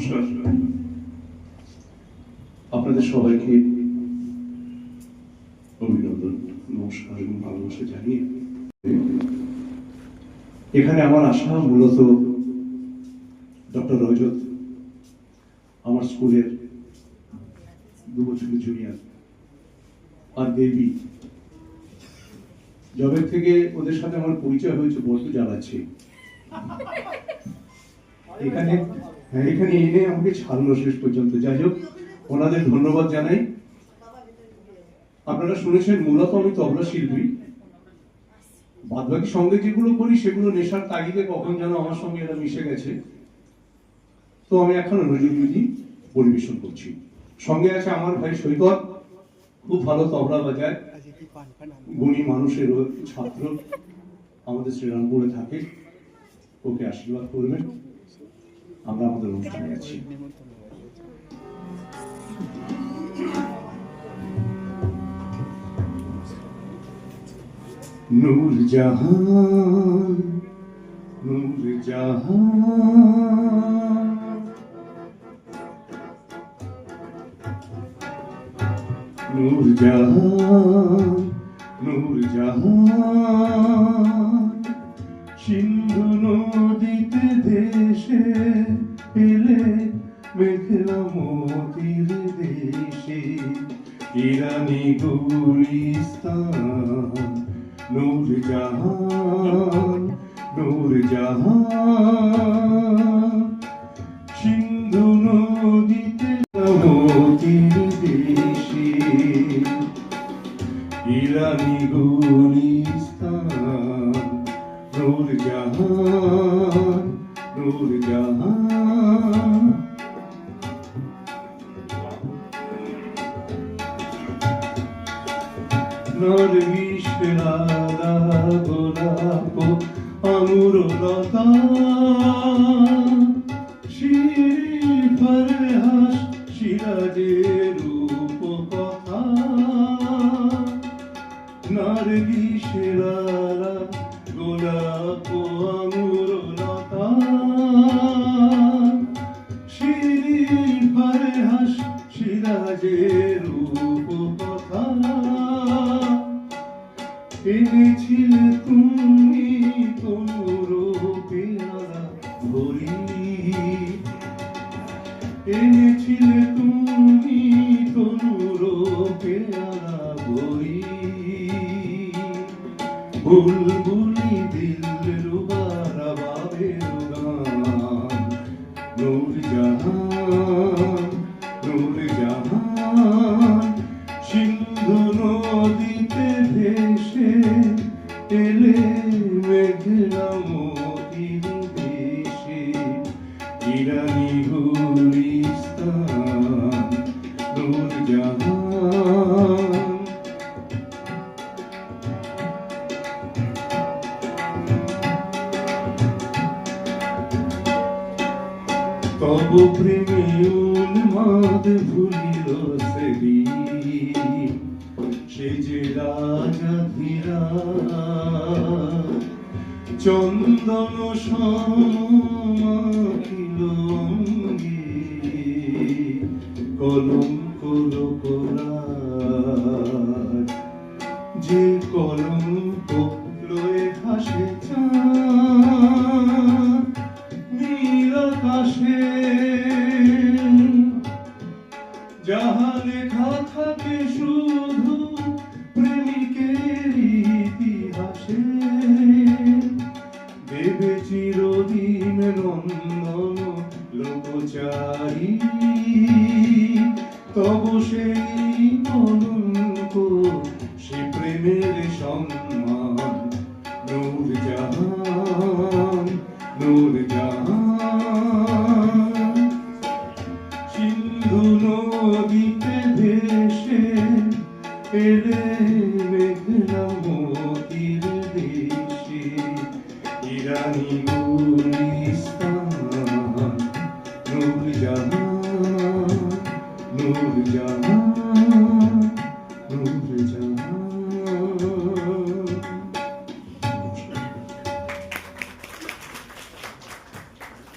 নমস্কার আপনাদের সবাইকে অভিনন্দন, নমস্কার এবং ভালোবাসা জানিয়ে। এখানে আমার আশা মূলত ডক্টর রজত, আমার স্কুলের দু বছরের জুনিয়র আর দেবী। জবের থেকে ওদের সাথে আমার পরিচয় হয়েছে বলতে জ্বালাচ্ছে এখানে এখানে এনে আমাকে ছাড়লো শেষ পর্যন্ত। যাই হোক, ওনাদের ধন্যবাদ জানাই। আপনারা শুনেছেন, মূলত আমি তবলা শিল্পী। বাদ বাকি সঙ্গে যেগুলো করি, সেগুলো নেশার তাগিদে কখন যেন আমার সঙ্গে এরা মিশে গেছে। তো আমি এখন নজরুলগীতি পরিবেশন করছি। সঙ্গে আছে আমার ভাই সৈকত। খুব ভালো তবলা বাজায়। গুণী মানুষের ছাত্র। আমাদের শ্রীরামপুরে থাকে। ওকে আশীর্বাদ করবেন। আমরা আমাদের অনুষ্ঠানে আছি। নূর জাহান নূর জাহান। নূর জাহান নূর জাহান। ইরানি গুলিস্তান, নূর জাহান নূর জাহান। সিন্ধু নদীতে মতির দেশে ইরানি গুলিস্তান, নূর জাহান নূর জাহান। নরবিশেরা গোলাপ আঙুর লতা শির হাস সিরাজের রূপ কথা নারগিসেরা গোলাপ আঙুর লতা শির হাস সিরাজের বুলবুলি দিল রুবারা বাবের গান, নূর জাহান নূর জাহান, সিন্ধু নদীতে ভেসে এলে মেঘনা মোতির দেশে ইরানি গুলিস্তান তব প্রেমে উন্মাদ ভুলিল সেরি সে যে রাজা ধীরা চন্দন অঙ্গে কলম কলো করার যাহা লেখা থাকে শুধু প্রেমিকের তব সেই অনন্ত সে প্রেমের সঙ্গে চিরানি নূর জামা নূর জামা